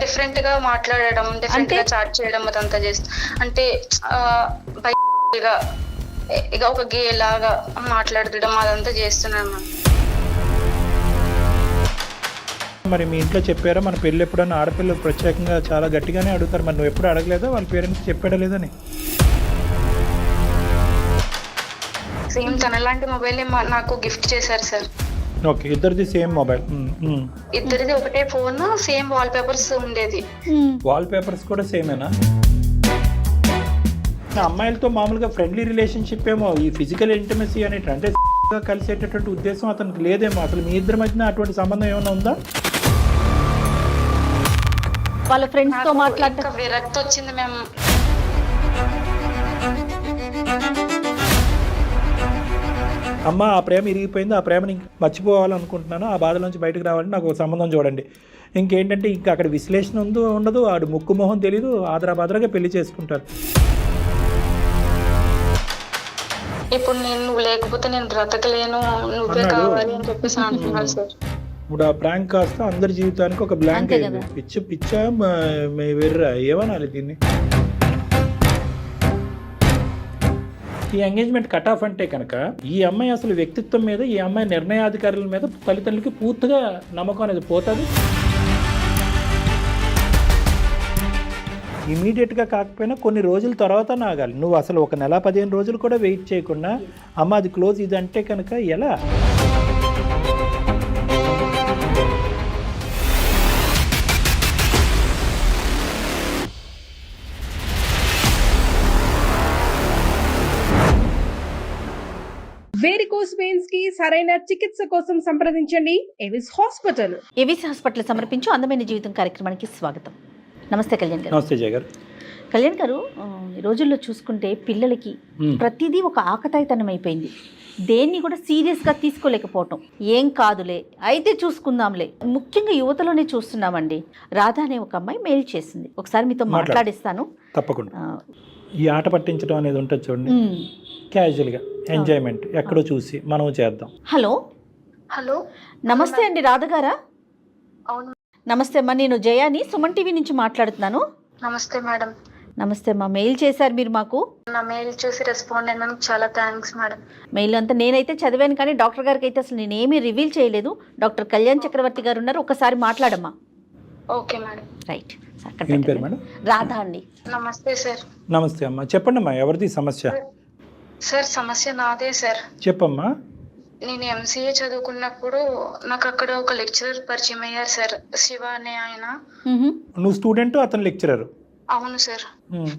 డిఫరెంట్గా మాట్లాడడం డిఫరెంట్గా? చాట్ చేయడం అదంతా చేస్తా. అంటే బయటగా ఇక ఒక గే లాగా మాట్లాడడం అదంతా చేస్తున్నాను మరి మీ ఇంట్లో చెప్పారా? మన పెళ్ళి ఎప్పుడన్నా ఆడపిల్లలు ప్రత్యేకంగా చాలా గట్టిగానే అడుగుతారు. మరి నువ్వు ఎప్పుడు అడగలేదా? వాళ్ళ పేరెంట్స్ చెప్పాడా లేదని సేమ్ తనలాంటి మొబైల్ నాకు గిఫ్ట్ చేశారు సార్ ఓకే ఇద్దరిది సేమ్ మొబైల్. ఇద్దరిది ఒకటే ఫోన్ సేమ్ వాల్ పేపర్స్ ఉండేది. వాల్ పేపర్స్ కూడా సేమేనా? నా అమ్మాయిలతో మామూలుగా ఫ్రెండ్లీ రిలేషన్షిప్ ఏమో ఈ ఫిజికల్ ఇంటిమసీ అనేటి అంటే గా కలిసేటటువంటి ఉద్దేశం అతనికి లేదేమో. అసలు మీ ఇద్దరి మధ్యన అటువంటి సంబంధం ఏమైనా ఉందా? వాళ్ళ ఫ్రెండ్స్తో మాట్లాడటం విరక్తి వచ్చింది మేము అమ్మ ఆ ప్రేమ ఇరిగిపోయింది ఆ ప్రేమని ఇంక మర్చిపోవాలనుకుంటున్నాను ఆ బాధ నుంచి బయటకు రావాలని నాకు ఒక సంబంధం చూడండి. ఇంకేంటంటే ఇంకా అక్కడ విశ్లేషణ ఉందో ఉండదు ఆడు ముక్కు మొహం తెలీదు ఆదరా బాదరాగా పెళ్ళి చేసుకుంటారు. ఇప్పుడు నేను నువ్వు లేకపోతే నేను బ్రతకలేను నువ్వే. కావాలి అని చెప్పేసి అంటున్నారు సార్. ఇప్పుడు ఆ ప్రాంక్ కాస్త అందరి జీవితానికి ఒక బ్లాంక్ అయింది. పిచ్చ పిచ్చ వెర్రా ఏమనాలి దీన్ని? ఈ ఎంగేజ్మెంట్ కట్ ఆఫ్ అంటే కనుక ఈ అమ్మాయి అసలు వ్యక్తిత్వం మీద ఈ అమ్మాయి నిర్ణయాధికారుల మీద తల్లిదండ్రులకి పూర్తిగా నమ్మకం అనేది పోతుంది. ఇమీడియట్గా కాకపోయినా కొన్ని రోజుల తర్వాత నాగాలి. నువ్వు అసలు ఒక నెల పదిహేను రోజులు కూడా వెయిట్ చేయకుండా అమ్మ అది క్లోజ్ ఇది అంటే కనుక ఎలా? కి సరైన చికిత్స కోసం సంప్రదించండి. ఎవిస్ హాస్పిటల్. ఏవిసి హాస్పిటల్ సమర్పించు అందమైన జీవితం కార్యక్రమానికి స్వాగతం. నమస్తే కళ్యాణ్ గారు. నమస్తే జగర్ కళ్యాణ్ గారు ఈ రోజుల్లో చూసుకుంటే పిల్లలకి ప్రతిదీ ఒక ఆకతాయితనం అయిపోయింది. దేన్ని కూడా సీరియస్గా తీసుకోలేకపోవటం. ఏం కాదులే అయితే చూసుకుందాంలే. ముఖ్యంగా యువతలోనే చూస్తున్నామండి. రాధా అనే ఒక అమ్మాయి మెయిల్ చేసింది. ఒకసారి మీతో మాట్లాడు. మాట్లాడిస్తాను. తప్పకుండా. ఈ ఆట పట్టించడం అనేది ఉంటుంది చూడండి. క్యాజువల్గా ఎంజాయ్మెంట్ ఎక్కడో చూసి మనం చేద్దాం. హలో? హలో. నమస్తే అండి రాధ గారా? అవును. నమస్తే అమ్మా నేను జయాని సుమన్ టీవీ నుంచి మాట్లాడుతున్నాను. నమస్తే మేడం. నమస్తే అమ్మా మెయిల్ చేశారు మీరు మాకు? నా మెయిల్ చూసి రెస్పాండ్ అయినందుకు చాలా థ్యాంక్స్ మేడం. మెయిల్ అంతా నేనైతే చదివాను కానీ డాక్టర్ గారికి అయితే అసలు నేనేమీ రివీల్ చేయలేదు. డాక్టర్ కళ్యాణ్ చక్రవర్తి గారు ఉన్నారు ఒకసారి మాట్లాడమ్మా. Okay madam. రైట్. ఏం పేరు. మేడం? రాధా అండి. నమస్తే సార్. నమస్తే అమ్మా చెప్పండి అమ్మా ఎవరిది సమస్య? సార్ సమస్య నాదే సార్. చెప్పమ్మా. నేను ఎంసీఏ చదువుకున్నప్పుడు నాకు అక్కడ ఒక లెక్చరర్ పరిచయం అయ్యారు సార్ శివ అనే ఆయన. నువ్వు స్టూడెంట్ అతను లెక్చరర్. అవును సార్.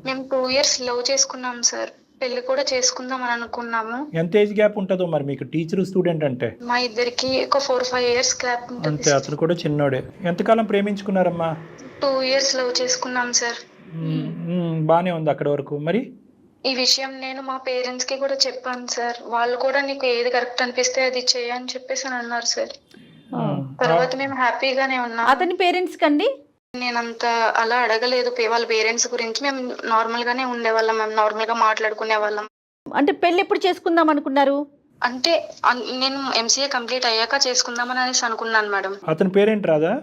మేము. టూ ఇయర్స్ లవ్ చేసుకున్నాం సార్. పెళ్ళి కూడా చేసుకుందాం అని అనుకున్నాము. ఎంత ఏజ్ గ్యాప్ ఉంటుందో మరి మీకు టీచర్ స్టూడెంట్ అంటే? మా ఇద్దరికి ఒక ఫోర్ ఫైవ్ ఇయర్స్ గ్యాప్ అంతే ఉంటుంది అతను కూడా చిన్నోడే. ఎంతకాలం ప్రేమించుకున్నారమ్మా? టూ ఇయర్స్ లవ్ చేసుకున్నాం సార్. బానే ఉంది అక్కడ వరకు. మరి? ఈ విషయం నేను మా పేరెంట్స్కి కూడా చెప్పాను సార్ వాళ్ళు కూడా నీకు ఏది కరెక్ట్ అనిపిస్తే అది చేయని చెప్పేసి అని అన్నారు సార్. తర్వాత మేము హ్యాపీగానే ఉన్నాం. అతని పేరెంట్స్ కండి? నేనంత అలా అడగలేదు. వాళ్ళ పేరెంట్స్ గురించి మేము నార్మల్ గానే ఉండేవాళ్ళం మేము నార్మల్గా మాట్లాడుకునే వాళ్ళం. అంటే పెళ్ళి ఎప్పుడు చేసుకుందాం అనుకున్నారు? అంటే నేను ఎంసీఏ కంప్లీట్ అయ్యాక చేసుకుందామని అనేసి అనుకున్నాను మేడం అతని పేరేంటి రాదా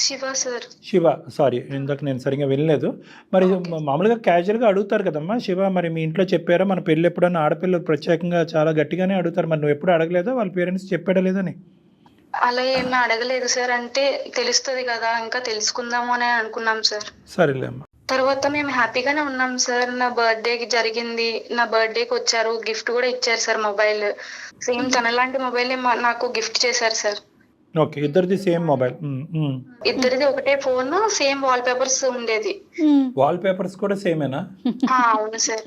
శివ సార్. శివ సారీ ఇందాక నేను సరిగ్గా వినలేదు. మరి మామూలుగా క్యాజువల్గా అడుగుతారు కదమ్మా శివ మరి మీ ఇంట్లో చెప్పారా? మన పెళ్ళి ఎప్పుడన్నా ఆడపిల్లలు ప్రత్యేకంగా చాలా గట్టిగానే అడుగుతారు. మరి నువ్వు ఎప్పుడు అడగలేదా? వాళ్ళ పేరెంట్స్ చెప్పాడా లేదని అలా ఏమీ అడగలేదు సార్. అంటే తెలుస్తుంది కదా ఇంకా తెలుసుకుందాము అని అనుకున్నాం సార్. సరేలే అమ్మా తర్వాత మేము హ్యాపీగానే ఉన్నాం సార్. నా బర్త్డే కి జరిగింది. నా బర్త్డే కి వచ్చారు. గిఫ్ట్ కూడా ఇచ్చారు సార్ మొబైల్. సేమ్ తనలాంటి మొబైల్ నాకు గిఫ్ట్ చేశారు సార్. ఓకే ఇద్దరిది సేమ్ మొబైల్. ఇద్దరిది ఒకటే ఫోన్ సేమ్ వాల్ పేపర్స్ ఉండేది. వాల్ పేపర్స్ కూడా సేమేనా? ఆ, అవును సార్.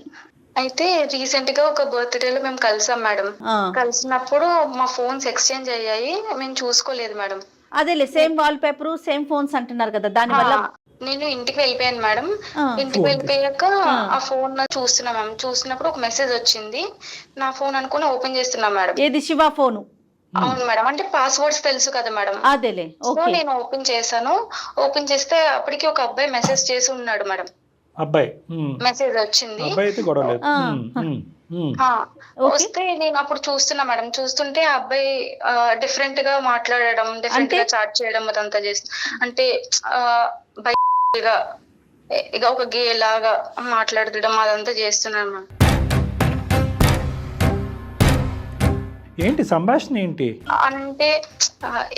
అయితే రీసెంట్గా ఒక బర్త్డే లో మేము కలిసాం మేడం. కలిసినప్పుడు మా ఫోన్స్ ఎక్స్చేంజ్ అయ్యాయి మేము చూసుకోలేదు మేడం. అదేలే same wall paper same phones అంటున్నారు కదా దాని వల్ల నేను ఇంటికి వెళ్ళిపోయాను మేడం. ఇంటికి వెళ్ళిపోయాక ఆ. ఫోన్ చూస్తున్నా మ్యామ్ చూసినప్పుడు ఒక మెసేజ్ వచ్చింది నా ఫోన్ అనుకుని ఓపెన్ చేస్తున్నా మేడం. ఏది? శివ ఫోను. అవును మేడం. అంటే పాస్వర్డ్స్ తెలుసు కదా మేడం. అదేలే. So okay. నేను ఓపెన్ చేశాను. ఓపెన్ చేస్తే అప్పటికి ఒక అబ్బాయి మెసేజ్ చేసి ఉన్నాడు మేడం. అబ్బాయి. మ్మ్. మెసేజ్ వచ్చింది. అబ్బాయి అయితే గొడవ లేదు. ఆ. మ్మ్, మ్మ్, మ్మ్. ఆ, ఓకే. వస్తే నేను అప్పుడు చూస్తున్నా మేడం. చూస్తుంటే ఆ అబ్బాయి డిఫరెంట్గా మాట్లాడడం డిఫరెంట్ అంటే? గా చాట్ చేయడం అదంతా చేస్తా అంటే ఆ, ఇక ఇక ఒక గే లాగా మాట్లాడడం అదంతా చేస్తున్నాను మ్యామ్ ఏంటి సంభాషణ ఏంటి? అంటే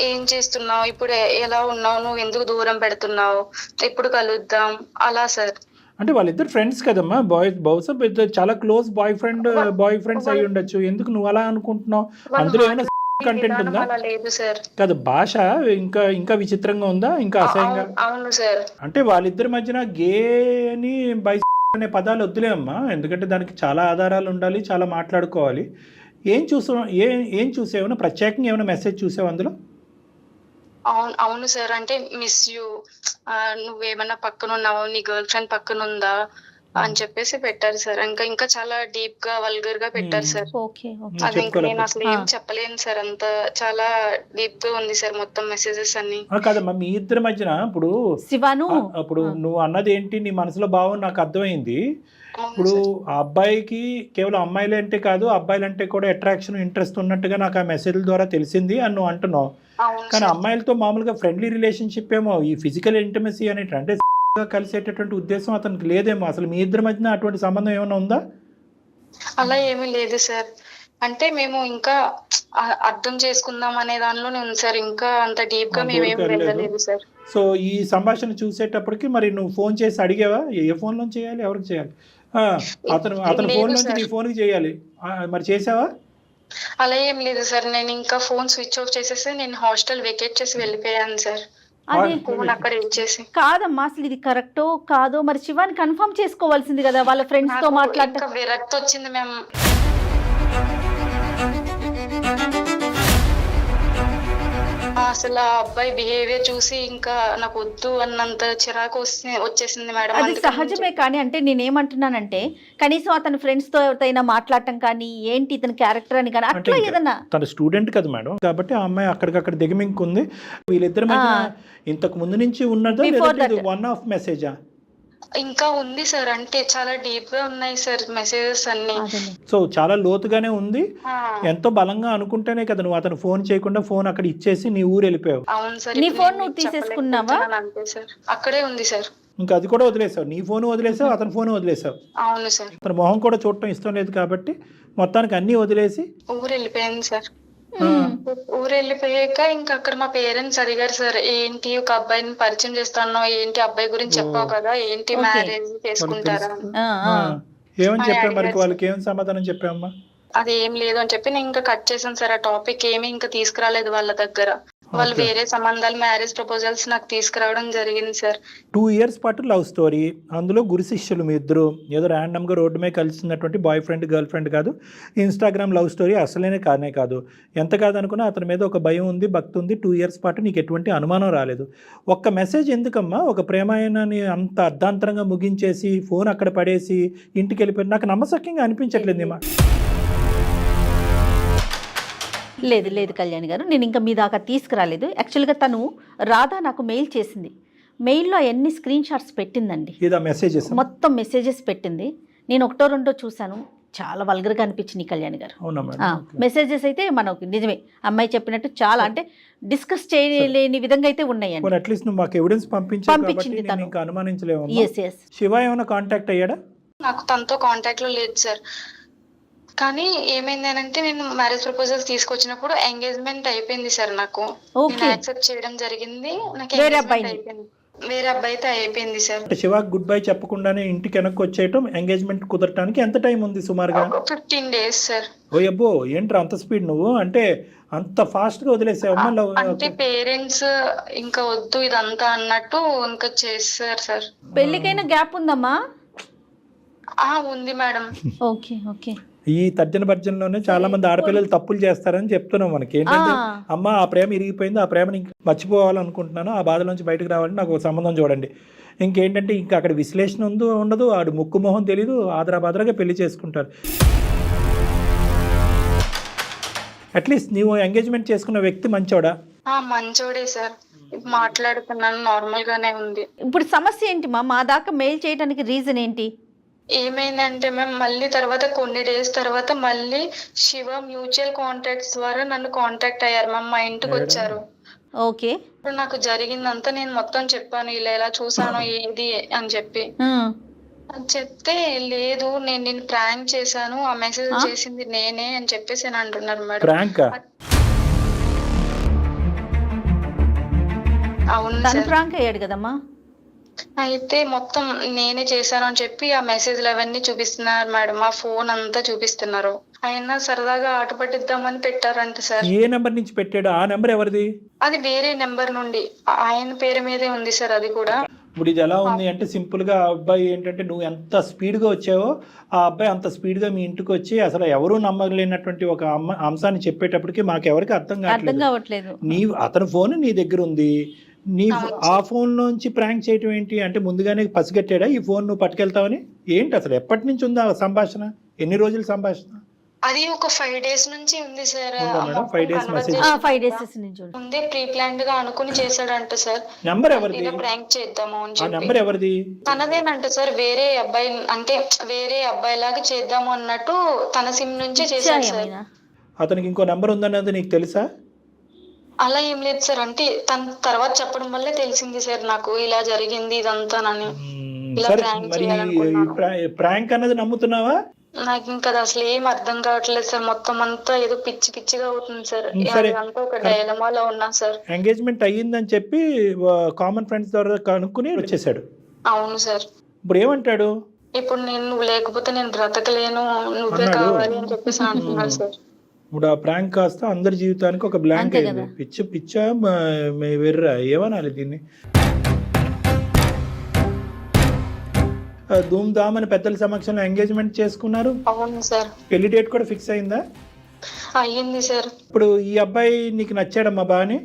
ఏం చేస్తున్నావు? ఇప్పుడు ఎలా ఉన్నావు? నువ్వు ఎందుకు దూరం పెడుతున్నావు? ఎప్పుడు కలుద్దాం? అలా సార్. అంటే వాళ్ళిద్దరు ఫ్రెండ్స్ కదమ్మా. బాయ్ బహుశా చాలా close boy friend bye friends అయి ఉండొచ్చు. ఎందుకు నువ్వు అలా అనుకుంటున్నావు? అందులో ఏమైనా కంటెంట్ ఉందా? కాదు భాష ఇంకా ఇంకా విచిత్రంగా ఉందా? ఇంకా అసహ్యంగా? అవును- అవును సార్. అంటే వాళ్ళిద్దరి మధ్యన గే అని బై అనే పదాలు వద్దులే అమ్మా ఎందుకంటే దానికి చాలా ఆధారాలు ఉండాలి చాలా మాట్లాడుకోవాలి. ఏం చూసావు? ఏ ఏం చూసావు? ప్రత్యేకంగా ఏమైనా మెసేజ్ చూసావు అందులో? అవును అవును సార్. అంటే మిస్ యూ నువ్వేమన్నా పక్కన ఉన్నావు నీ గర్ల్ ఫ్రెండ్ పక్కన ఉందా అని చెప్పేసి పెట్టారు సార్. ఇంకా ఇంకా చాలా డీప్గా వల్గర్గా పెట్టారు సార్. Okay okay. అది ఇంకా నేను అసలు ఏం చెప్పలేను సార్. అంత చాలా డీప్గా ఉంది సార్ మొత్తం మెసేజెస్ అన్ని. కాదమ్మా మీ ఇద్దరి మధ్యన ఇప్పుడు శివాను? అప్పుడు నువ్వు అన్నది ఏంటి? నీ మనసులో భావం నాకు అర్థమైంది. ఇప్పుడు. ఆ అబ్బాయికి కేవలం అమ్మాయిలు అంటే కాదు అబ్బాయిలంటే కూడా అట్రాక్షన్ ఇంట్రెస్ట్ ఉన్నట్టుగా నాకు ఆ మెసేజ్ల ద్వారా తెలిసింది అని నువ్వు అంటున్నావు. కానీ. అమ్మాయిలతో మామూలుగా ఫ్రెండ్లీ రిలేషన్షిప్ ఏమో ఈ ఫిజికల్ ఇంటిమసీ అనేటి అంటే కలిసేటటువంటి ఉద్దేశం అతనికి లేదేమో. అసలు మీ ఇద్దరి మధ్యన అటువంటి సంబంధం ఏమైనా ఉందా? అలా ఏమీ లేదు సార్. అంటే మేము ఇంకా అర్థం చేసుకుందాం అనే దానిలోనే ఉంది సార్. ఇంకా అంత డీప్గా మేమేం వెళ్ళలేదు. సార్. సో ఈ సంభాషణ చూసేటప్పటికి మరి నువ్వు ఫోన్ చేసి అడిగావా? ఏ ఫోన్ నుంచి చేయాలి? ఎవరికి చేయాలి? అతను అతని ఫోన్ నుంచి. నీ ఫోన్కి చేయాలి. మరి చేసావా? అలా ఏం లేదు సార్. నేను ఇంకా ఫోన్ స్విచ్ ఆఫ్ చేసేసి నేను హాస్టల్ వెకేట్ చేసి వెళ్ళిపోయాను సార్. అదే ఫోన్ అక్కడ ఇచ్చేసి కాదమ్మా అసలు ఇది కరెక్టో కాదో మరి శివాని కన్ఫర్మ్ చేసుకోవాల్సింది కదా వాళ్ళ ఫ్రెండ్స్తో మాట్లాడటం. విరక్తి వచ్చింది మేము అసలు ఆ అబ్బాయి బిహేవియర్ చూసి ఇంకా నాకు వద్దు అన్నంత చిరాకు వస్తే వచ్చేసింది మేడం అది సహజమే కానీ అంటే నేనేమంటున్నానంటే కనీసం అతని ఫ్రెండ్స్తో ఎవరితోనైనా మాట్లాడటం కానీ ఏంటి ఇతని క్యారెక్టర్ అని కానీ అంటే అట్లా ఏదన్నా తన స్టూడెంట్ కదా మేడం కాబట్టి ఆ అమ్మాయి అక్కడికక్కడ దిగమింకుంది వీళ్ళిద్దరి మధ్య. ఇంతకు ముందు నుంచి ఉన్నదా. వన్ ఆఫ్ మెసేజా ఇంకా ఉంది సార్ అంటే చాలా డీప్గా ఉన్నాయి సార్ మెసేజెస్ అన్ని. సో చాలా లోతుగానే ఉంది. ఎంతో బలంగా అనుకుంటేనే కదా నువ్వు అతను ఫోన్ చేయకుండా ఫోన్ అక్కడ ఇచ్చేసి నీ ఊరు వెళ్ళిపోయావు. అవును సార్ నీ ఫోన్ నువ్వు తీసేసుకున్నావా? అంతే సార్. అక్కడే ఉంది సార్. ఇంకా అది కూడా వదిలేసావు. నీ ఫోన్ వదిలేసావు అతని ఫోన్ వదిలేసావు. అవును సార్. అతని మొహం కూడా చూడటం ఇష్టం లేదు కాబట్టి మొత్తానికి అన్నీ వదిలేసి ఊరు వెళ్ళిపోయింది సార్. ఊరు వెళ్ళిపోయాక ఇంకా అక్కడ మా పేరెంట్స్ అడిగారు సార్ ఏంటి ఒక అబ్బాయిని పరిచయం చేస్తాను ఏంటి అబ్బాయి గురించి చెప్పావు కదా ఏంటి. మ్యారేజ్ చేసుకుంటారా. ఏమని మరి. వాళ్ళకి ఏం సమాధానం చెప్పావమ్మా అది ఏం లేదు అని చెప్పి నేను ఇంకా కట్ చేశాను సార్ ఆ టాపిక్ ఏమీ ఇంకా తీసుకురాలేదు వాళ్ళ దగ్గర వాళ్ళు. వేరే సంబంధాలు మ్యారేజ్ ప్రపోజల్స్ నాకు తీసుకురావడం జరిగింది సార్. టూ ఇయర్స్ పాటు లవ్ స్టోరీ. అందులో గురు శిష్యులు మీ ఇద్దరు. ఏదో ర్యాండమ్గా రోడ్డు మీద కలిసినటువంటి బాయ్ ఫ్రెండ్ గర్ల్ ఫ్రెండ్ కాదు. ఇన్స్టాగ్రామ్ లవ్ స్టోరీ అసలేనే కానే కాదు. ఎంత కాదనుకున్నా అతని మీద ఒక భయం ఉంది భక్తి ఉంది. టూ ఇయర్స్ పాటు నీకు ఎటువంటి అనుమానం రాలేదు. ఒక్క మెసేజ్ ఎందుకమ్మా? ఒక ప్రేమాయణని అంత అర్ధాంతరంగా ముగించేసి ఫోన్ అక్కడ పడేసి ఇంటికి వెళ్ళిపోయి నాకు నమ్మసక్యంగా అనిపించట్లేదు మా లేదు లేదు కళ్యాణ్ గారు నేను ఇంకా మీ దాకా తీసుకురాలేదు. యాక్చువల్గా తను రాధా నాకు మెయిల్ చేసింది. మెయిల్లో ఎన్ని స్క్రీన్ షాట్స్ పెట్టిందండి. మెసేజెస్ మొత్తం మెసేజెస్ పెట్టింది. నేను ఒకటో రెండో చూశాను. చాలా వల్గర్గా అనిపించింది కళ్యాణ్ గారు. మెసేజెస్ అయితే మనకు నిజమే. అమ్మాయి చెప్పినట్టు చాలా అంటే డిస్కస్ చేయలేని విధంగా అయితే ఉన్నాయండి. అట్లీస్ట్ నువ్వు మాకు ఎవిడెన్స్ పంపించింది అనుమానించలేము ఎస్ ఎస్ శివ ఏమైనా కాంటాక్ట్ అయ్యాడా? నాకు తనతో కాంటాక్ట్లో లేదు సార్ కానీ ఏమైంది అని అంటే నేను మ్యారేజ్ ప్రపోజల్స్ తీసుకొచ్చినప్పుడు ఎంగేజ్మెంట్ అయిపోయింది సార్ నాకు. నేను ఓకే. యాక్సెప్ట్ చేయడం జరిగింది. నాకు అబ్బాయిని. అయిపోయింది. వేరే అబ్బాయి అయితే అయిపోయింది సార్. శివాకి గుడ్ బై చెప్పకుండానే ఇంటికి వెనక్కి వచ్చేయటం ఎంగేజ్మెంట్ కుదరటానికి ఎంత టైం ఉంది సుమారుగా? Fifteen days sir. ఓ అబ్బో ఏంట్రా అంత స్పీడ్ నువ్వు? అంటే అంత ఫాస్ట్గా వదిలేసావమ్మా లవ్ అంటే పేరెంట్స్ ఇంకా వద్దు ఇదంతా అన్నట్టు ఇంకా చేస్తారు సార్. పెళ్ళికైనా గ్యాప్ ఉందమ్మా? ఆ ఉంది మేడం. Okay okay. ఈ తర్జన భర్జనలోనే చాలా మంది ఆడపిల్లలు తప్పులు చేస్తారని చెప్తున్నాం మనకి. ఏంటంటే. అమ్మ ఆ ప్రేమ ఇరిగిపోయింది ఆ ప్రేమని ఇంక మర్చిపోవాలనుకుంటున్నాను ఆ బాధ నుంచి బయటకు రావాలని నాకు ఒక సంబంధం చూడండి. ఇంకేంటంటే ఇంకా అక్కడ విశ్లేషణ ఉందో ఉండదు ఆడు ముక్కు మొహం తెలీదు ఆదరా బాదరాగా పెళ్ళి చేసుకుంటారు. అట్లీస్ట్ నీవు ఎంగేజ్మెంట్ చేసుకున్న వ్యక్తి మంచోడా? ఆ మంచోడే సార్. మాట్లాడుతున్నాను నార్మల్ గానే ఉంది. ఇప్పుడు సమస్య ఏంటి మా? మా దాకా మెయిల్ చేయడానికి రీజన్ ఏంటి? ఏమైందంటే మేము మళ్ళీ తర్వాత కొన్ని డేస్ తర్వాత మళ్ళీ శివ మ్యూచువల్ కాంటాక్ట్స్ ద్వారా నన్ను కాంటాక్ట్ అయ్యారు మ్యామ్ మా ఇంటికి వచ్చారు. ఓకే. ఇప్పుడు నాకు జరిగిందంతా నేను మొత్తం చెప్పాను ఇలా ఇలా చూసాను ఏది? అని చెప్పి. అని చెప్తే లేదు నేను నేను ప్రాంక్ చేశాను ఆ మెసేజ్ ఆ? చేసింది నేనే అని చెప్పేసి అని అంటున్నారు మేడం. ప్రాంక్ అవును ప్రాంక్ అయ్యాడు కదమ్మా? అయితే మొత్తం నేనే చేశాను అని చెప్పి ఆ మెసేజ్లు అవన్నీ చూపిస్తున్నారు మేడం. ఆ ఫోన్ అంతా చూపిస్తున్నారు. అయినా సరదాగా ఆట పట్టిద్దామని పెట్టారంట సార్. ఏ నెంబర్ నుంచి పెట్టాడు? ఆ నెంబర్ ఎవరిది? అది వేరే నెంబర్ నుండి. ఆ- ఆయన పేరు మీదే ఉంది సార్ అది కూడా. ఇప్పుడు ఇది ఎలా ఉంది అంటే సింపుల్గా ఆ అబ్బాయి ఏంటంటే నువ్వు ఎంత స్పీడ్గా వచ్చావో ఆ అబ్బాయి అంత స్పీడ్గా మీ ఇంటికి వచ్చి అసలు ఎవరూ నమ్మలేనటువంటి ఒక అమ్మ అంశాన్ని చెప్పేటప్పటికి మాకెవరికి అర్థం అర్థం కావట్లేదు. కావట్లేదు నీ అతని ఫోన్ నీ దగ్గర ఉంది. నీ ఆ ఫోన్ నుంచి ప్రాంక్ చేయటం ఏంటి? అంటే ముందుగానే పసిగట్టాడా ఈ ఫోన్ నువ్వు పట్టుకెళ్తావని? ఏంటి అసలు ఎప్పటి నుంచి ఉంది ఆ సంభాషణ? ఎన్ని రోజుల సంభాషణ? అది ఒక ఫైవ్ డేస్ నుంచి ఉంది sir. conversation message? Five days నుంచి ఉంది. ముందే ప్రీ ప్లాన్డ్గా అనుకుని చేశాడంట సార్. నెంబర్ ఎవరిది? ప్రాంక్ చేద్దాము అని ఆ చెప్పి. నెంబర్ ఎవరిది? తనదేనంట సార్ వేరే అబ్బాయి అంటే వేరే అబ్బాయి లాగా చేద్దాము అన్నట్టు తన సిమ్ నుంచే చేశాడు సార్? అతనికి ఇంకో నెంబర్ ఉందన్నది నీకు తెలుసా? అలా ఏం లేదు సార్. అంటే తన తర్వాత చెప్పడం వల్లే తెలిసింది సార్ నాకు ఇలా జరిగింది ఇదంతానని. సరే మరి. ప్రాంక్ అన్నది నమ్ముతున్నావా? నాకు ఇంకా అసలు ఏం అర్థం కావట్లేదు సార్. మొత్తం అంతా ఏదో పిచ్చి పిచ్చిగా అవుతుంది సార్. అంతా ఒక డైలమాలో ఉన్నా సార్. ఎంగేజ్మెంట్ అయ్యిందని చెప్పి కామన్ ఫ్రెండ్స్ ద్వారా కనుక్కుని వచ్చేసాడు. అవును సార్. ఇప్పుడు ఏమంటాడు? ఇప్పుడు నేను నువ్వు లేకపోతే నేను బ్రతకలేను. నువ్వే. కావాలి అని చెప్పేసి అంటున్నాడు సార్. ఇప్పుడు ఆ ప్రాంక్ కాస్త అందరి జీవితానికి ఒక బ్లాంక్ అయింది. పిచ్చ పిచ్చా వెర్రా ఏమనాలి దీన్ని? ధూమ్ ధామ్ అని పెద్దల సమక్షంలో ఎంగేజ్మెంట్ చేసుకున్నారు? అవును సార్. పెళ్ళి డేట్ కూడా ఫిక్స్ అయిందా? అయ్యింది సార్. ఇప్పుడు ఈ అబ్బాయి నీకు నచ్చాడమ్మా బాని?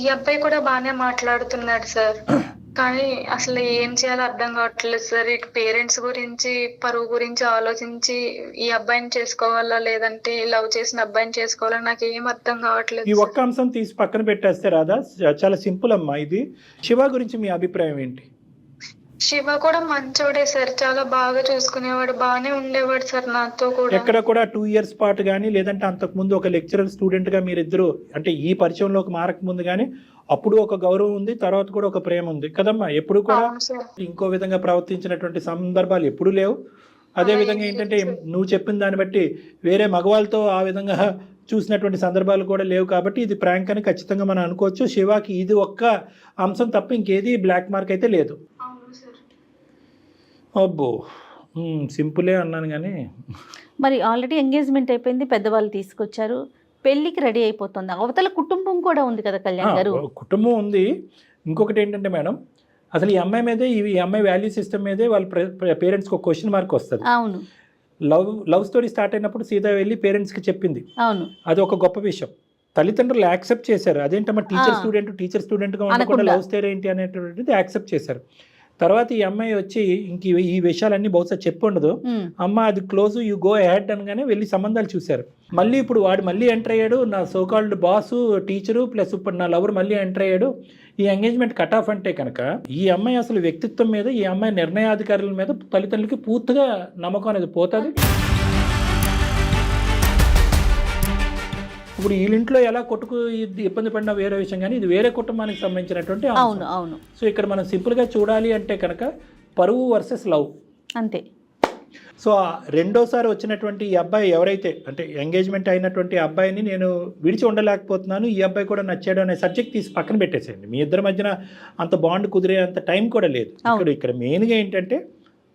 ఈ అబ్బాయి కూడా బానే మాట్లాడుతున్నాడు సార్. కానీ అసలు ఏం చేయాలో అర్థం కావట్లేదు సార్. ఇటు పేరెంట్స్ గురించి పరువు గురించి ఆలోచించి ఈ అబ్బాయిని చేసుకోవాలా లేదంటే లవ్ చేసిన అబ్బాయిని చేసుకోవాలా నాకు ఏం అర్థం ఈ కావట్లేదు ఒక్క అంశం తీసి పక్కన పెట్టేస్తే రాదా చాలా సింపుల్ అమ్మా ఇది. శివ గురించి మీ అభిప్రాయం ఏంటి? శివ కూడా మంచోడే సార్. చాలా బాగా చూసుకునేవాడు బాగానే ఉండేవాడు సార్ నాతో కూడా. ఎక్కడ కూడా టూ ఇయర్స్ పాటు కానీ లేదంటే అంతకుముందు ఒక లెక్చరర్ స్టూడెంట్గా మీరిద్దరు అంటే ఈ పరిచయంలోకి మారక ముందు కానీ అప్పుడు ఒక గౌరవం ఉంది తర్వాత కూడా ఒక ప్రేమ ఉంది. కదమ్మా? ఎప్పుడు కూడా ఇంకో విధంగా ప్రవర్తించినటువంటి సందర్భాలు ఎప్పుడూ లేవు. అదే విధంగా ఏంటంటే. నువ్వు చెప్పిన దాన్ని బట్టి వేరే మగవాళ్ళతో ఆ విధంగా చూసినటువంటి సందర్భాలు కూడా లేవు కాబట్టి ఇది ప్రాంక్ అని ఖచ్చితంగా మనం అనుకోవచ్చు. శివాకి ఇది ఒక్క అంశం తప్ప ఇంకేది బ్లాక్ మార్క్ అయితే లేదు. అవును సార్. అబ్బో! సింపులే అన్నాను కానీ మరి ఆల్రెడీ ఎంగేజ్మెంట్ అయిపోయింది పెద్దవాళ్ళు తీసుకొచ్చారు. పెళ్ళికి రెడీ అయిపోతుంది. అవతల కుటుంబం కూడా ఉంది కదా కళ్యాణ్ గారు? కుటుంబం ఉంది. ఇంకొకటి ఏంటంటే మేడం అసలు ఈ అమ్మాయి మీదే ఈ అమ్మాయి వాల్యూ సిస్టమ్ మీదే వాళ్ళ పేరెంట్స్కి ఒక క్వశ్చన్ మార్క్ వస్తుంది. అవును. లవ్ లవ్ స్టోరీ స్టార్ట్ అయినప్పుడు సీత వెళ్ళి పేరెంట్స్కి చెప్పింది. అవును. అది ఒక గొప్ప విషయం. తల్లిదండ్రులు యాక్సెప్ట్ చేశారు. అదేంటమ్మా టీచర్. స్టూడెంట్ టీచర్ స్టూడెంట్గా ఉండకుండా. లవ్ స్టోరీ ఏంటి అనేటువంటిది యాక్సెప్ట్ చేశారు. తర్వాత ఈ అమ్మాయి వచ్చి ఇంక ఈ విషయాలన్నీ బహుశా చెప్పి ఉండదు ఉమ్, అమ్మ అది క్లోజ్ యూ గో హెడ్ అనగానే వెళ్ళి సంబంధాలు చూశారు. మళ్ళీ ఇప్పుడు వాడు మళ్ళీ ఎంటర్ అయ్యాడు. నా సోకాల్డ్ బాసు టీచరు ప్లస్ ఇప్పుడు నా లవర్ మళ్ళీ ఎంటర్ అయ్యాడు. ఈ ఎంగేజ్మెంట్ కట్ ఆఫ్ అంటే కనుక ఈ అమ్మాయి అసలు వ్యక్తిత్వం మీద ఈ అమ్మాయి నిర్ణయాధికారుల మీద తల్లిదండ్రులకి పూర్తిగా నమ్మకం అనేది పోతుంది. ఇప్పుడు వీళ్ళింట్లో ఎలా కొట్టుకు ఇబ్బంది పడినా వేరే విషయం కానీ ఇది వేరే కుటుంబానికి సంబంధించినటువంటి. అవును అవును. సో ఇక్కడ మనం సింపుల్గా చూడాలి అంటే కనుక పరువు వర్సెస్ లవ్. అంతే. సో ఆ రెండోసారి వచ్చినటువంటి ఈ అబ్బాయి ఎవరైతే అంటే ఎంగేజ్మెంట్ అయినటువంటి అబ్బాయిని నేను విడిచి ఉండలేకపోతున్నాను ఈ అబ్బాయి కూడా నచ్చాడు అనే సబ్జెక్ట్ తీసి పక్కన పెట్టేసేయండి. మీ ఇద్దరి మధ్యన అంత బాండ్ కుదిరే అంత టైం కూడా లేదు. ఇక్కడ ఇక్కడ మెయిన్గా ఏంటంటే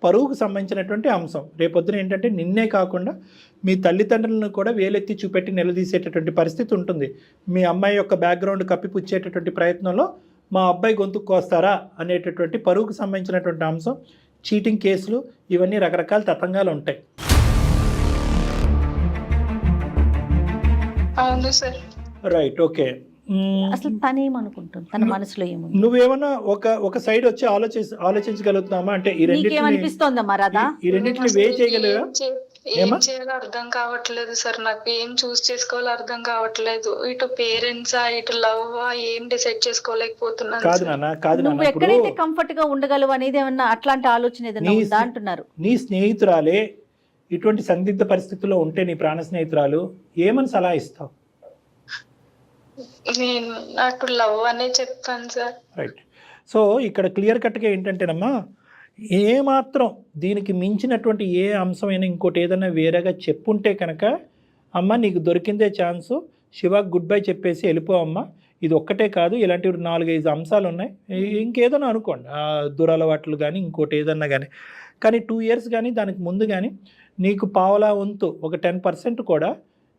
పరువుకు సంబంధించినటువంటి అంశం. రేపొద్దున ఏంటంటే నిన్నే కాకుండా మీ తల్లిదండ్రులను కూడా వేలెత్తి చూపెట్టి నిలదీసేటటువంటి పరిస్థితి ఉంటుంది. మీ అమ్మాయి యొక్క బ్యాక్గ్రౌండ్ కప్పిపుచ్చేటటువంటి ప్రయత్నంలో మా అబ్బాయి గొంతుకు కోస్తారా అనేటటువంటి పరువుకు సంబంధించినటువంటి అంశం చీటింగ్ కేసులు ఇవన్నీ రకరకాల తతంగాలు ఉంటాయి. Right okay. అసలు తనేమనుకుంటుంది? తన మనసులో ఏముంది? నువ్వేమన్నా ఒక ఒక సైడ్ వచ్చి ఆలోచి ఆలోచించగలుగుతున్నామా? అంటే ఈ రెండింటిని రాధా ఈ రెండింటిని వే చేయగలవా ఏం? చేయాలో అర్థం కావట్లేదు సార్. నాకు ఏం చూస్ చేసుకోవాలో అర్థం కావట్లేదు. ఇటు పేరెంట్స్ ఇటు లవ్ ఏం డిసైడ్ చేసుకోలేకపోతున్నాను కాదు సార్. నాన్న కాదు నువ్వు ఎక్కడైతే కంఫర్ట్గా ఉండగలవు అనేది ఏమన్నా అట్లాంటి ఆలోచన ఏదైనా ఉందా అంటున్నారు? నీ స్నేహితురాలే ఇటువంటి సందిగ్ధ పరిస్థితుల్లో ఉంటే నీ ప్రాణ స్నేహితురాలు ఏమని సలహా ఇస్తావు? నేను నాకు లవ్ అనే చెప్పాను సార్. రైట్ సో ఇక్కడ క్లియర్ కట్గా ఏంటంటేనమ్మా ఏమాత్రం దీనికి మించినటువంటి ఏ అంశమైనా ఇంకోటి ఏదైనా వేరేగా చెప్పుంటే కనుక అమ్మ నీకు దొరికిందే ఛాన్సు శివాకి గుడ్ బై చెప్పేసి వెళ్ళిపో అమ్మ. ఇది ఒక్కటే కాదు ఇలాంటివి నాలుగైదు అంశాలు ఉన్నాయి. ఇ- ఇంకేదైనా అనుకోండి ఆ దురలవాట్లు కానీ ఇంకోటి ఏదన్నా కానీ కానీ టూ ఇయర్స్ కానీ దానికి ముందు కానీ నీకు పావలా వంతు ఒక టెన్ పర్సెంట్ కూడా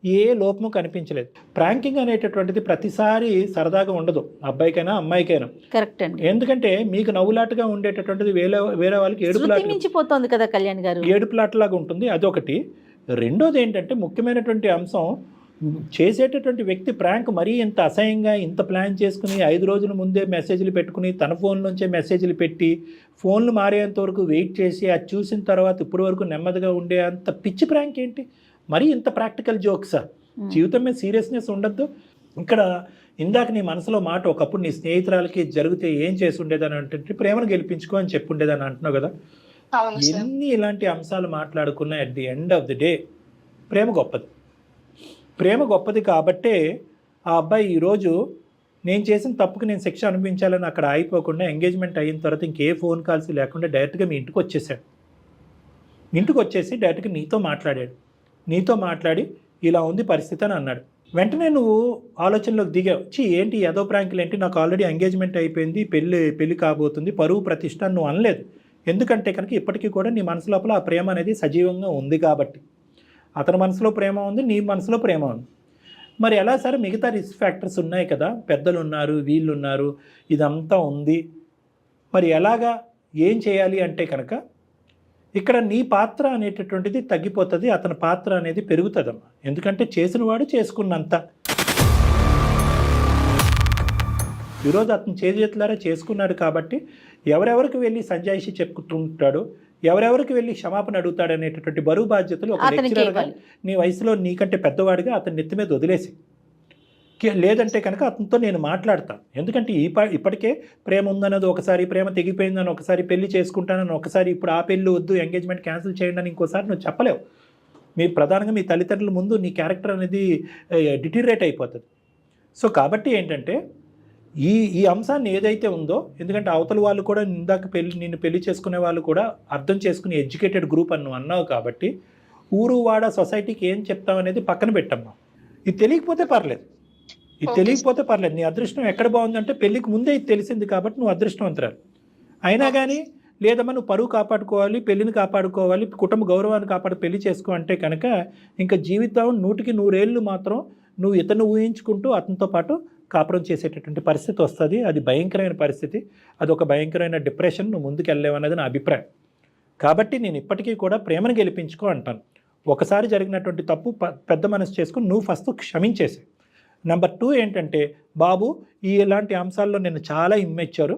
ఏ లోపము కనిపించలేదు. ప్రాంకింగ్ అనేటటువంటిది ప్రతిసారి సరదాగా ఉండదు. అబ్బాయికైనా అమ్మాయికైనా. కరెక్ట్ అండి. ఎందుకంటే మీకు నవ్వులాటగా ఉండేటటువంటిది వేరే వేరే వాళ్ళకి ఏడుపులాట మించిపోతోంది కదా కళ్యాణ్ గారు. ఏడుపులాటలాగా ఉంటుంది. అదొకటి. రెండోది ఏంటంటే ముఖ్యమైనటువంటి అంశం చేసేటటువంటి వ్యక్తి ప్రాంక్ మరీ ఇంత అసహ్యంగా ఇంత ప్లాన్ చేసుకుని ఐదు రోజుల ముందే మెసేజ్లు పెట్టుకుని తన ఫోన్ నుంచే మెసేజ్లు పెట్టి ఫోన్లు మారేంత వరకు వెయిట్ చేసి అది చూసిన తర్వాత ఇప్పటి వరకు నెమ్మదిగా ఉండే అంత పిచ్చి ప్రాంక్ ఏంటి? మరీ ఇంత ప్రాక్టికల్ జోక్సా. జీవితం మీద సీరియస్నెస్ ఉండద్దు. ఇక్కడ ఇందాక నీ మనసులో మాట ఒకప్పుడు నీ స్నేహితురాలకి జరిగితే ఏం చేసి ఉండేదని అంటే ప్రేమను గెలిపించుకో అని చెప్పుండేదని అంటున్నావు కదా. ఎన్ని ఇలాంటి అంశాలు మాట్లాడుకున్నా at the end of the day ప్రేమ గొప్పది. ప్రేమ గొప్పది కాబట్టే ఆ అబ్బాయి ఈరోజు నేను చేసిన తప్పుకి నేను శిక్ష అనిపించాలని అక్కడ ఆగిపోకుండా ఎంగేజ్మెంట్ అయిన తర్వాత ఇంకే ఫోన్ కాల్స్ లేకుండా డైరెక్ట్గా మీ ఇంటికి వచ్చేసాడు. ఇంటికి వచ్చేసి డైరెక్ట్గా నీతో మాట్లాడాడు. నీతో మాట్లాడి ఇలా ఉంది పరిస్థితి అని అన్నాడు. వెంటనే నువ్వు ఆలోచనలోకి దిగావు. చి ఏంటి ఏదో ప్రాంకులు ఏంటి? నాకు ఆల్రెడీ ఎంగేజ్మెంట్ అయిపోయింది పెళ్ళి పెళ్ళి కాబోతుంది పరువు ప్రతిష్ట నువ్వు అనలేదు. ఎందుకంటే కనుక ఇప్పటికీ కూడా నీ మనసు లోపల ఆ ప్రేమ అనేది సజీవంగా ఉంది కాబట్టి. అతని మనసులో ప్రేమ ఉంది నీ మనసులో ప్రేమ ఉంది. మరి ఎలా సరే? మిగతా రిస్క్ ఫ్యాక్టర్స్ ఉన్నాయి కదా. పెద్దలు ఉన్నారు వీళ్ళు ఉన్నారు ఇదంతా ఉంది. మరి ఎలాగా? ఏం చేయాలి అంటే కనుక ఇక్కడ నీ పాత్ర అనేటటువంటిది తగ్గిపోతుంది అతని పాత్ర అనేది పెరుగుతుందమ్మా. ఎందుకంటే చేసిన వాడు చేసుకున్నంత. ఈరోజు అతను చేతులారా చేసుకున్నాడు కాబట్టి ఎవరెవరికి వెళ్ళి సంజాయిషి చెప్పుకుంటాడు ఎవరెవరికి వెళ్ళి క్షమాపణ అడుగుతాడు అనేటటువంటి బరువు బాధ్యతలు ఒక లెక్చరర్గా. నీ వయసులో నీకంటే పెద్దవాడిగా అతని నెత్తి మీద వదిలేసి లేదంటే కనుక అతనితో నేను మాట్లాడతాను. ఎందుకంటే ఈ ప- ఇప్పటికే ప్రేమ ఉందన్నది ఒకసారి ప్రేమ తెగిపోయిందని ఒకసారి పెళ్ళి చేసుకుంటానని ఒకసారి ఇప్పుడు ఆ పెళ్ళి వద్దు ఎంగేజ్మెంట్ క్యాన్సిల్ చేయండి అని ఇంకోసారి నువ్వు చెప్పలేవు. మీ ప్రధానంగా మీ తల్లిదండ్రుల ముందు నీ క్యారెక్టర్ అనేది డిటీరేట్ అయిపోతుంది. సో కాబట్టి ఏంటంటే ఈ ఈ అంశాన్ని ఏదైతే ఉందో ఎందుకంటే అవతల వాళ్ళు కూడా ఇందాక పెళ్ళి నిన్ను పెళ్ళి చేసుకునే వాళ్ళు కూడా అర్థం చేసుకుని ఎడ్యుకేటెడ్ గ్రూప్ అని నువ్వు అన్నావు కాబట్టి ఊరు వాడ సొసైటీకి ఏం చెప్తావు అనేది పక్కన పెట్టమ్మా. ఇది తెలియకపోతే పర్లేదు. ఇది. తెలియకపోతే పర్లేదు. నీ అదృష్టం ఎక్కడ బాగుందంటే పెళ్ళికి ముందే ఇది తెలిసింది కాబట్టి నువ్వు అదృష్టవంతురాలు. అయినా కానీ లేదమ్మా నువ్వు పరువు కాపాడుకోవాలి పెళ్ళిని కాపాడుకోవాలి కుటుంబ గౌరవాన్ని కాపాడు పెళ్ళి చేసుకో అంటే కనుక ఇంకా జీవితం నూటికి నూరేళ్ళు మాత్రం నువ్వు ఇతను ఊహించుకుంటూ అతనితో పాటు కాపురం చేసేటటువంటి పరిస్థితి వస్తుంది. అది భయంకరమైన పరిస్థితి. అది ఒక భయంకరమైన డిప్రెషన్. నువ్వు ముందుకు వెళ్ళలేవన్నది నా అభిప్రాయం. కాబట్టి నేను ఇప్పటికీ కూడా ప్రేమను గెలిపించుకో అంటాను. ఒకసారి జరిగినటువంటి తప్పు పెద్ద మనసు చేసుకుని నువ్వు ఫస్ట్ క్షమించేసి నెంబర్ టూ ఏంటంటే బాబు ఈ ఇలాంటి అంశాల్లో నేను చాలా ఇమ్మెచ్చారు.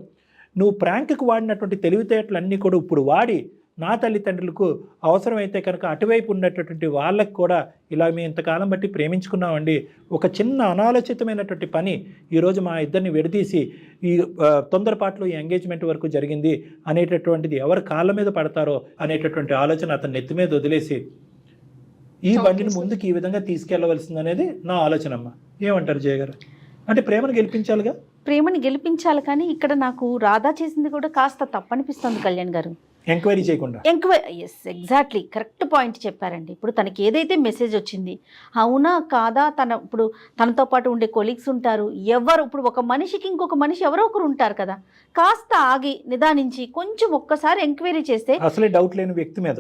నువ్వు ప్రాంక్కి వాడినటువంటి తెలివితేటలన్నీ కూడా ఇప్పుడు వాడి నా తల్లిదండ్రులకు అవసరమైతే కనుక అటువైపు ఉన్నటువంటి వాళ్ళకి కూడా ఇలా మేము ఇంతకాలం బట్టి ప్రేమించుకున్నామండి. ఒక చిన్న అనాలోచితమైనటువంటి పని ఈరోజు మా ఇద్దరిని విడదీసి ఈ తొందరపాట్లు ఈ ఎంగేజ్మెంట్ వరకు జరిగింది అనేటటువంటిది ఎవరు కాళ్ళ మీద పడతారో అనేటటువంటి ఆలోచన అతని నెత్తి మీద వదిలేసి ఈ బండిని. ముందుకు ఈ విధంగా తీసుకెళ్ళవలసింది అనేది నా ఆలోచన అమ్మా ఏమంటారు జయ గారు అంటే ప్రేమను గెలిపించాలిగా? ప్రేమని గెలిపించాలి కానీ ఇక్కడ నాకు రాధా చేసింది కూడా కాస్త తప్పనిపిస్తుంది కళ్యాణ్ గారు. ఎంక్వైరీ చేయకుండా. Enquiry yes exactly correct point చెప్పారండి. ఇప్పుడు తనకి ఏదైతే మెసేజ్ వచ్చింది అవునా కాదా? తన ఇప్పుడు తనతో పాటు ఉండే కొలీగ్స్ ఉంటారు. ఎవరు? ఇప్పుడు ఒక మనిషికి ఇంకొక మనిషి ఎవరో ఒకరు ఉంటారు కదా. కాస్త ఆగి నిదానించి కొంచెం ఒక్కసారి ఎంక్వైరీ చేస్తే అసలే డౌట్ లేని వ్యక్తి మీద.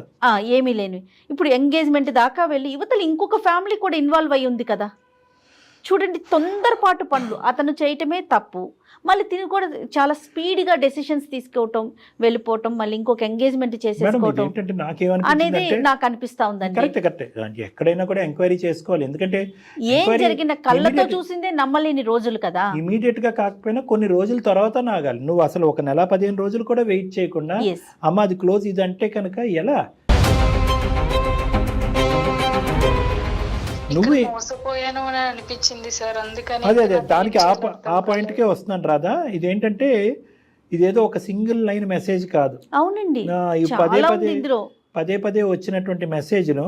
ఏమీ లేనివి. ఇప్పుడు ఎంగేజ్మెంట్ దాకా వెళ్ళి యువతలు ఇంకొక ఫ్యామిలీ కూడా ఇన్వాల్వ్ అయి ఉంది కదా. చూడండి తొందరపాటు పనులు. అతను చేయటమే తప్పు. మళ్ళీ తిని కూడా చాలా స్పీడ్గా డెసిషన్స్ తీసుకోవటం వెళ్ళిపోవటం మళ్ళీ ఇంకొక ఎంగేజ్మెంట్ చేసేసుకోవటం అనేది నాకు అనిపిస్తా ఉందండి ఎక్కడైనా కూడా ఎంక్వైరీ చేసుకోవాలి. ఎందుకంటే ఏం జరిగిన కళ్ళతో చూసిందే నమ్మలేని రోజులు కదా. ఇమీడియట్గా కాకపోయినా కొన్ని రోజుల తర్వాత నాగాలి. నువ్వు అసలు ఒక నెల పదిహేను రోజులు కూడా వెయిట్ చేయకుండా అమ్మ అది క్లోజ్ ఇది అంటే కనుక ఎలా? నువ్వు. ఇక్కడ మోసపోయాను అని అనిపించింది సార్ అందుకని అదే అదే నాకు దానికి ఆ. పాయింట్కే వస్తున్నాను రాదా ఇదేంటంటే ఇదేదో ఒక సింగిల్ లైన్ మెసేజ్ కాదు. అవునండి. పదే పదే పదే పదే వచ్చినటువంటి మెసేజ్ను.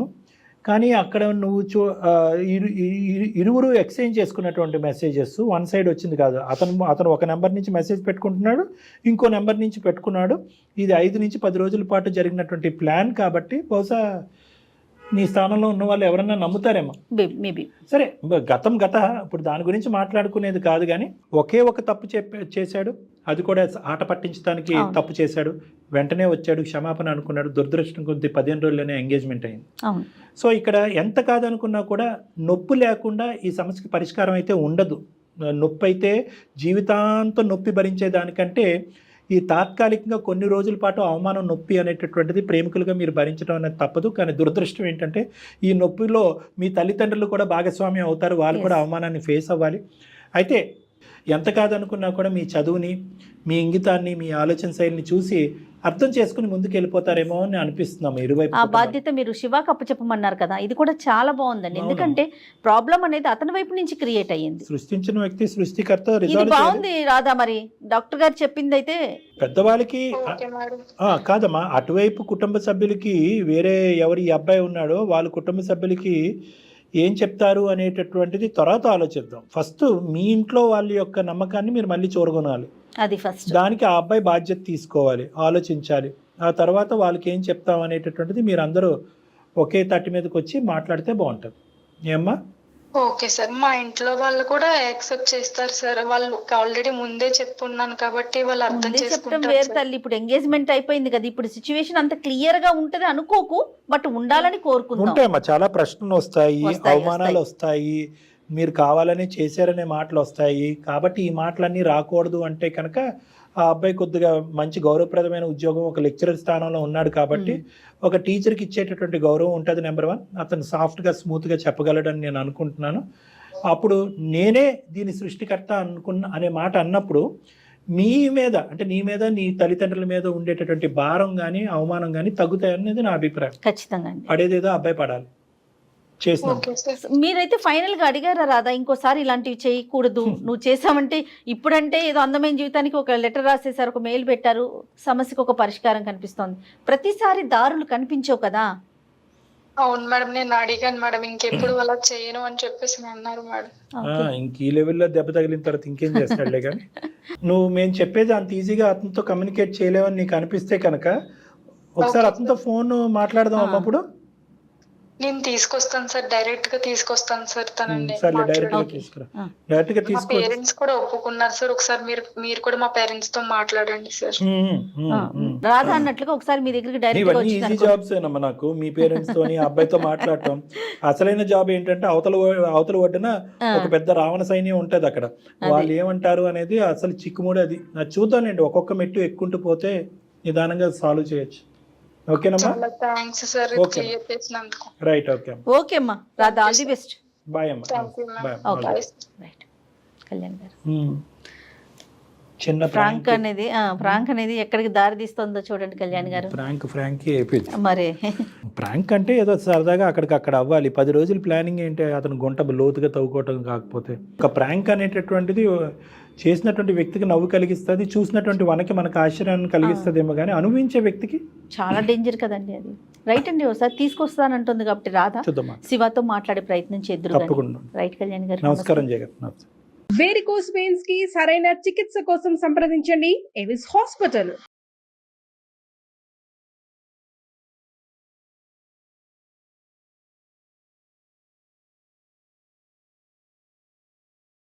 కానీ అక్కడ నువ్వు చూ ఆ, ఇరు- ఇరు- ఇరువురు ఎక్స్చేంజ్ చేసుకున్నటువంటి మెసేజెస్. వన్ సైడ్ వచ్చింది కాదు. అతను అతను ఒక నెంబర్ నుంచి మెసేజ్ పెట్టుకుంటున్నాడు ఇంకో నెంబర్ నుంచి పెట్టుకున్నాడు. ఇది ఐదు నుంచి పది రోజుల పాటు జరిగినటువంటి ప్లాన్ కాబట్టి బహుశా నీ స్థానంలో ఉన్న వాళ్ళు ఎవరన్నా నమ్ముతారేమో? మేబీ. సరే గతం గత. ఇప్పుడు దాని గురించి మాట్లాడుకునేది కాదు కానీ ఒకే ఒక తప్పు చెప్పే చేశాడు. అది కూడా ఆట పట్టించడానికి. తప్పు చేశాడు. వెంటనే వచ్చాడు క్షమాపణ అనుకున్నాడు. దురదృష్టం కొద్ది పదిహేను రోజుల్లోనే ఎంగేజ్మెంట్ అయింది. సో ఇక్కడ ఎంత కాదనుకున్నా కూడా నొప్పి లేకుండా ఈ సమస్యకి పరిష్కారం అయితే ఉండదు. నొప్పి అయితే జీవితాంతం నొప్పి భరించే దానికంటే ఈ తాత్కాలికంగా కొన్ని రోజుల పాటు అవమానం నొప్పి అనేటటువంటిది ప్రేమికులుగా మీరు భరించడం అనేది తప్పదు. కానీ దురదృష్టం ఏంటంటే ఈ నొప్పిలో మీ తల్లిదండ్రులు కూడా భాగస్వామ్యం అవుతారు. వాళ్ళు కూడా. అవమానాన్ని ఫేస్ అవ్వాలి. అయితే ఎంత కాదనుకున్నా కూడా మీ చదువుని మీ ఇంగితాన్ని మీ ఆలోచన శైలిని చూసి అర్థం చేసుకుని ముందుకు వెళ్ళిపోతారేమో అని అనిపిస్తున్నాం ఇరువైపు ఆ. బాధ్యత మీరు శివాకి అప్పచెప్పమన్నారు కదా ఇది కూడా చాలా బాగుందండి. ఎందుకంటే ప్రాబ్లం అనేది అతని వైపు నుంచి క్రియేట్ అయ్యింది సృష్టించిన వ్యక్తి సృష్టికర్త ఇది. బాగుంది రాధా మరి డాక్టర్ గారు చెప్పింది అయితే పెద్దవాళ్ళకి కాదమ్మా అటువైపు కుటుంబ సభ్యులకి వేరే ఎవరి ఈ అబ్బాయి ఉన్నాడో వాళ్ళ కుటుంబ సభ్యులకి ఏం చెప్తారు అనేటటువంటిది తర్వాత ఆలోచిద్దాం. ఫస్ట్ మీ ఇంట్లో వాళ్ళ యొక్క నమ్మకాన్ని మీరు మళ్ళీ చూరగొనాలి. అది ఫస్ట్. దానికి ఆ అబ్బాయి బాధ్యత తీసుకోవాలి ఆలోచించాలి. ఆ తర్వాత వాళ్ళకి ఏం చెప్తాం అనేటటువంటిది మీరు అందరూ ఒకే తట్టి మీదకి వచ్చి మాట్లాడితే బాగుంటుంది. ఏమ్మా? Okay sir. మా ఇంట్లో వాళ్ళు కూడా యాక్సెప్ట్ చేస్తారు సార్. వాళ్ళు ఆల్రెడీ ముందే చెప్పున్నాను కాబట్టి వాళ్ళు అర్థం ముందే చెప్పడం వేరు. తల్లి. ఇప్పుడు ఎంగేజ్మెంట్ అయిపోయింది కదా. ఇప్పుడు సిచ్యువేషన్ అంత క్లియర్గా ఉంటది అనుకోకు బట్ ఉండాలని కోరుకుందాం. ఉంటాయమ్మా. చాలా ప్రశ్నలు వస్తాయి వస్తాయి, అవమానాలు వస్తాయి మీరు కావాలని చేశారనే మాటలు వస్తాయి. కాబట్టి ఈ మాటలన్నీ రాకూడదు అంటే కనుక ఆ అబ్బాయి కొద్దిగా మంచి గౌరవప్రదమైన ఉద్యోగం ఒక లెక్చరర్ స్థానంలో ఉన్నాడు కాబట్టి ఒక టీచర్కి ఇచ్చేటటువంటి గౌరవం ఉంటుంది నెంబర్ వన్ అతను సాఫ్ట్గా స్మూత్గా చెప్పగలడని నేను అనుకుంటున్నాను. అప్పుడు నేనే దీని సృష్టికర్త అనుకున్న అనే మాట అన్నప్పుడు మీ మీద అంటే నీ మీద నీ తల్లిదండ్రుల మీద ఉండేటటువంటి భారం కానీ అవమానం కానీ తగ్గుతాయనేది నా అభిప్రాయం. ఖచ్చితంగా పడేదేదో అబ్బాయి పడాలి. చేసిన. మీరైతే ఫైనల్గా అడిగారా రాదా ఇంకోసారి ఇలాంటివి చేయకూడదు నువ్వు చేసావంటే ఇప్పుడంటే ఏదో అందమైన జీవితానికి ఒక లెటర్ రాసేసారు ఒక మెయిల్ పెట్టారు సమస్యకు ఒక పరిష్కారం కనిపిస్తోంది. ప్రతిసారి దారులు కనిపించవు కదా. అవును మేడం నేను అడిగాను మేడం ఇంకెప్పుడు అలా చేయను అని చెప్పేసి అన్నారు మేడం. ఇంక ఈ లెవెల్లో దెబ్బ తగిలిన తర్వాత ఇంకేం చేస్తాడులే కానీ. నువ్వు మేము చెప్పేది అంత ఈజీగా అతనితో కమ్యూనికేట్ చేయలేవని నీకు అనిపిస్తే కనుక ఒకసారి అతనితో ఫోన్ మాట్లాడదాం. అన్నప్పుడు నేను తీసుకొస్తాను సార్ డైరెక్ట్గా తీసుకొస్తాను సార్ తనండి సర్లే డైరెక్ట్గా. తీసుకురా. డైరెక్ట్గా తీసుకో పేరెంట్స్ కూడా ఒప్పుకున్నారు సార్ ఒకసారి మీరు మీరు కూడా మా పేరెంట్స్తో మాట్లాడండి సార్. రాధా అన్నట్లుగా ఒకసారి మీ దగ్గరికి డైరెక్ట్గా ఈజీ. జాబ్స్ ఏనమ్మా నాకు మీ పేరెంట్స్ తోని అబ్బాయితో మాట్లాడటం అసలైన జాబ్ ఏంటంటే అవతల అవతల ఒడ్డున ఒక పెద్ద రావణ సైన్యం ఉంటది అక్కడ వాళ్ళు ఏమంటారు అనేది అసలు చిక్కుముడి అది చూద్దాంలేండి ఒక్కొక్క మెట్టు ఎక్కుంటూ పోతే నిదానంగా సాల్వ్ చేయొచ్చు ఓకేనమ్మా? థ్యాంక్స్ సార్ చేసినందుకు. రైట్ ఓకే ఓకే అమ్మా Radha all the best. Bye అమ్మా. బాయ్ రైట్ కళ్యాణ్ గారు. Hmm. చిన్న ఫ్రాంక్ ప్రాంక్ అనేది ఆ, ఫ్రాంక్ అనేది ఎక్కడికి దారి తీస్తుందో చూడండి కళ్యాణ్ గారు. ప్రాంక్ ఫ్రాంక్ అయిపోయింది. మరి. ప్రాంక్ అంటే ఏదో సరదాగా అక్కడికి అక్కడ అవ్వాలి. పది రోజులు ప్లానింగ్ ఏంటి? అతను గుంట లోతుగా తవ్వుకోవటం కాకపోతే. ఒక ప్రాంక్ అనేటటువంటిది చేసినటువంటి వ్యక్తికి నవ్వు కలిగిస్తుంది చూసినటువంటి వనకి మనకు ఆశ్చర్యాన్ని కలిగిస్తుందేమో కానీ అనుభవించే వ్యక్తికి చాలా డేంజర్ కదండి అది. రైట్ అండి ఒకసారి తీసుకొస్తానంటుంది కాబట్టి రాధా శివతో మాట్లాడే ప్రయత్నం చేద్దరు తప్పకుండా. రైట్ కళ్యాణ్ గారు నమస్కారం వేరికోస్ వెయిన్స్కి సరైన చికిత్స కోసం సంప్రదించండి. ఎవిస్ హాస్పిటల్